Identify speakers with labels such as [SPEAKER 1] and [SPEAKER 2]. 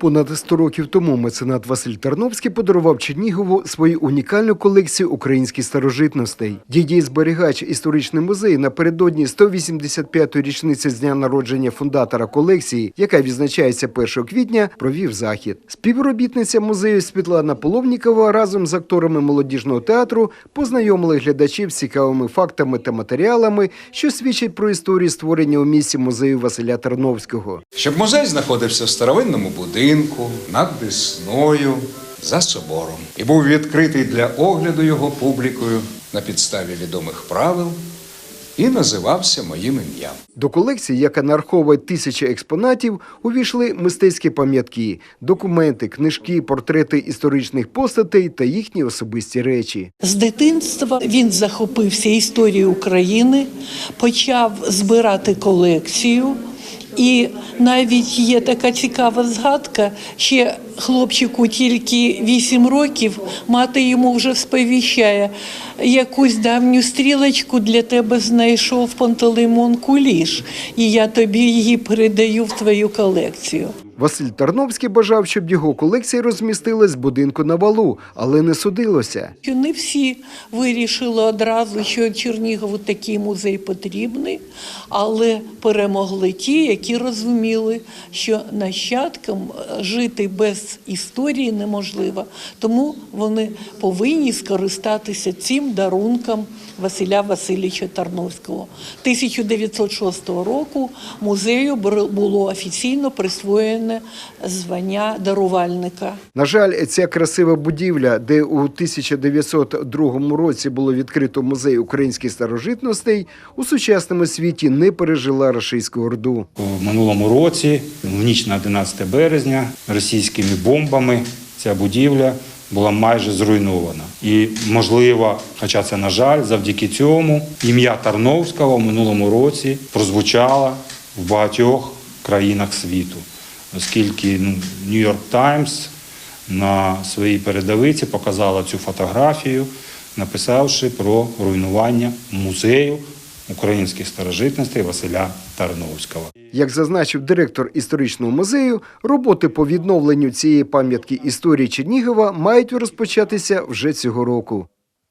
[SPEAKER 1] Понад 100 років тому меценат Василь Тарновський подарував Чернігову свою унікальну колекцію українських старожитностей. Дідій зберігач історичний музей напередодні 185-ї річниці з дня народження фундатора колекції, яка відзначається 1 квітня, провів захід. Співробітниця музею Світлана Половнікова разом з акторами молодіжного театру познайомили глядачів з цікавими фактами та матеріалами, що свідчать про історію створення у місті музею Василя Тарновського.
[SPEAKER 2] Щоб музей знаходився в старовинному будинку, над Десною, за собором, і був відкритий для огляду його публікою на підставі відомих правил і називався моїм ім'ям.
[SPEAKER 1] До колекції, яка нараховує тисячі експонатів, увійшли мистецькі пам'ятки, документи, книжки, портрети історичних постатей та їхні особисті речі.
[SPEAKER 3] З дитинства він захопився історією України, почав збирати колекцію. І навіть є така цікава згадка, ще хлопчику тільки 8 років, мати йому вже сповіщає, якусь давню стрілочку для тебе знайшов Пантелеймон Куліш, і я тобі її передаю в твою колекцію.
[SPEAKER 1] Василь Тарновський бажав, щоб його колекція розмістилась в будинку на валу, але не судилося.
[SPEAKER 3] Не всі вирішили одразу, що Чернігову такий музей потрібний, але перемогли ті, які розуміли, що нащадкам е, жити без історії неможливо. Тому вони повинні скористатися цим дарунком Василя Васильовича Тарновського. 1906 року музею було офіційно присвоєне звання дарувальника.
[SPEAKER 1] На жаль, ця красива будівля, де у 1902 році було відкрито музей українських старожитностей, у сучасному світі не пережила рашистську орду.
[SPEAKER 4] У минулому році, в ніч на 11 березня, російськими бомбами ця будівля була майже зруйнована. І можливо, хоча це на жаль, завдяки цьому ім'я Тарновського в минулому році прозвучало в багатьох країнах світу, оскільки ну, York Times на своїй передовиці показала цю фотографію, написавши про руйнування музею українських старожитностей Василя Тарновського.
[SPEAKER 1] Як зазначив директор історичного музею, роботи по відновленню цієї пам'ятки історії Чернігова мають розпочатися вже цього року.